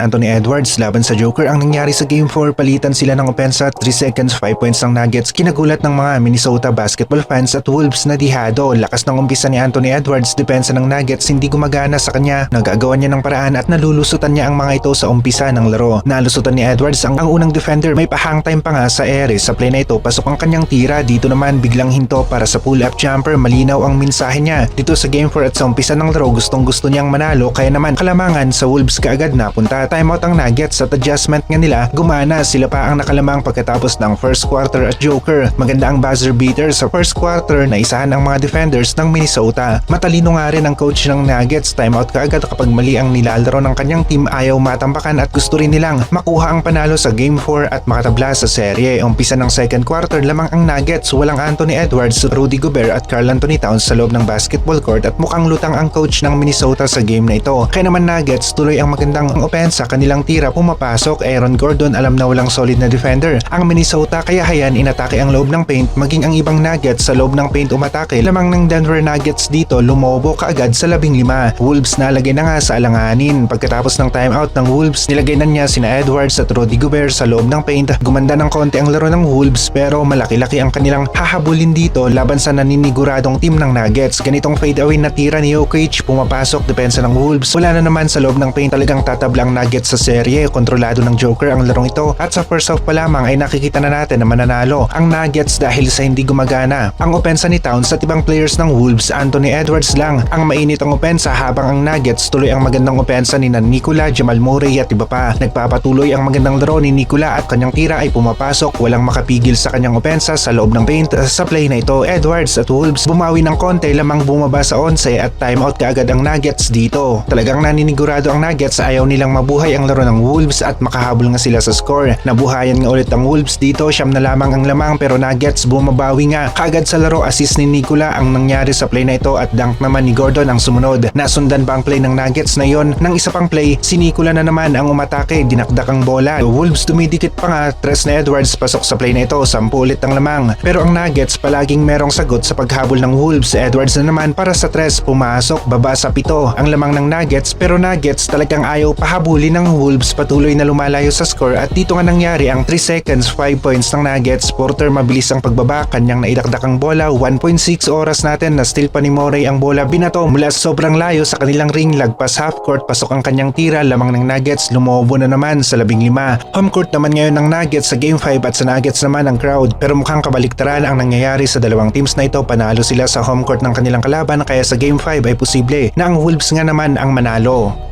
Anthony Edwards. Laban sa Joker ang nangyari sa Game 4 palitan sila ng opensa 3 seconds 5 points ng Nuggets. Kinagulat ng mga Minnesota basketball fans at Wolves na dihado. Lakas ng umpisa ni Anthony Edwards depensa ng Nuggets hindi gumagana sa kanya. Nagagawa niya ng paraan at nalulusutan niya ang mga ito sa umpisa ng laro. Nalusutan ni Edwards ang, ang unang defender may pahang time pa nga sa ere. Sa play na ito pasok ang kanyang tira. Dito naman biglang hinto para sa pull up jumper. Malinaw ang mensahe niya. Dito sa Game 4 at sa umpisa ng laro gustong gusto niyang manalo. Kaya naman kalamangan sa Wolves kaagad napunta timeout ang Nuggets at adjustment nga nila gumana sila pa ang nakalamang pagkatapos ng first quarter at Joker. Maganda ang buzzer beater sa first quarter na isahan ang mga defenders ng Minnesota. Matalino nga rin ang coach ng Nuggets. Timeout kaagad kapag mali ang nilalaro ng kanyang team ayaw matambakan at gusto rin nilang makuha ang panalo sa Game 4 at makatabla sa serye umpisa ng second quarter lamang ang Nuggets. Walang Anthony Edwards, Rudy Gobert at Carl Anthony Towns sa loob ng basketball court at mukhang lutang ang coach ng Minnesota sa game na ito. Kaya naman Nuggets tuloy ang magandang opensa kanilang tira pumapasok. Aaron Gordon alam na walang solid na defender. Ang Minnesota kaya hayan inatake ang loob ng paint maging ang ibang Nuggets sa loob ng paint umatake. Lamang ng Denver Nuggets dito lumobo kaagad sa labing lima. Wolves nalagay na nga sa alanganin. Pagkatapos ng timeout ng Wolves nilagay na niya sina Edwards at Rudy Gobert sa loob ng paint. Gumanda ng konti ang laro ng Wolves pero malaki-laki ang kanilang hahabulin dito laban sa naniniguradong team ng Nuggets. Ganitong fade away na tira ni Jokic pumapasok depensa ng Wolves. Wala na naman sa loob ng paint talagang tatablang Nuggets sa serye. Kontrolado ng Joker ang larong ito. At sa first half pa lamang ay nakikita na natin na mananalo ang Nuggets dahil sa hindi gumagana. Ang opensa ni Towns at ibang players ng Wolves Anthony Edwards lang ang mainit ang opensa habang ang Nuggets tuloy ang magandang opensa ni na Nikola, Jamal Murray at iba pa. Nagpapatuloy ang magandang laro ni Nikola at kanyang tira ay pumapasok. Walang makapigil sa kanyang opensa sa loob ng paint. Sa play na ito Edwards at Wolves bumawi ng konti lamang bumaba sa 11 at timeout kaagad ang Nuggets dito. Talagang naninigurado ang Nuggets ayaw nilang mabuhay ang laro ng Wolves at makahabol nga sila sa score. Nabuhayan nga ulit ang Wolves dito siyam na lamang ang lamang pero Nuggets bumabawi nga. Kaagad sa laro assist ni Nikola ang nangyari sa play na ito at dunk naman ni Gordon ang sumunod. Nasundan pa ang play ng Nuggets na yon? Ng isa pang play si Nikola na naman ang umatake dinakdak ang bola. Wolves dumidikit pa nga tres na Edwards pasok sa play na ito sampu ulit ang lamang. Pero ang Nuggets palaging merong sagot sa paghabol ng Wolves. Edwards na naman para sa tres pumasok baba sa pito ang lamang ng Nuggets pero Nuggets talagang ayaw pahabulin ng Wolves patuloy na lumalayo sa score at dito nga nangyari ang 3 seconds 5 points ng Nuggets. Porter mabilis ang pagbaba kanyang naidakdak ang bola. 1.6 oras natin na still pa ni Morey ang bola. Binato mula sobrang layo sa kanilang ring lagpas half court pasok ang kanyang tira lamang ng Nuggets. Lumobo na naman sa labing lima. Home court naman ngayon ng Nuggets sa game 5 at sa Nuggets naman ang crowd. Pero mukhang kabaliktaran ang nangyayari sa dalawang teams na ito. Panalo sila sa home court ng kanilang kalaban kaya sa game 5 ay posible na ang Wolves nga naman ang manalo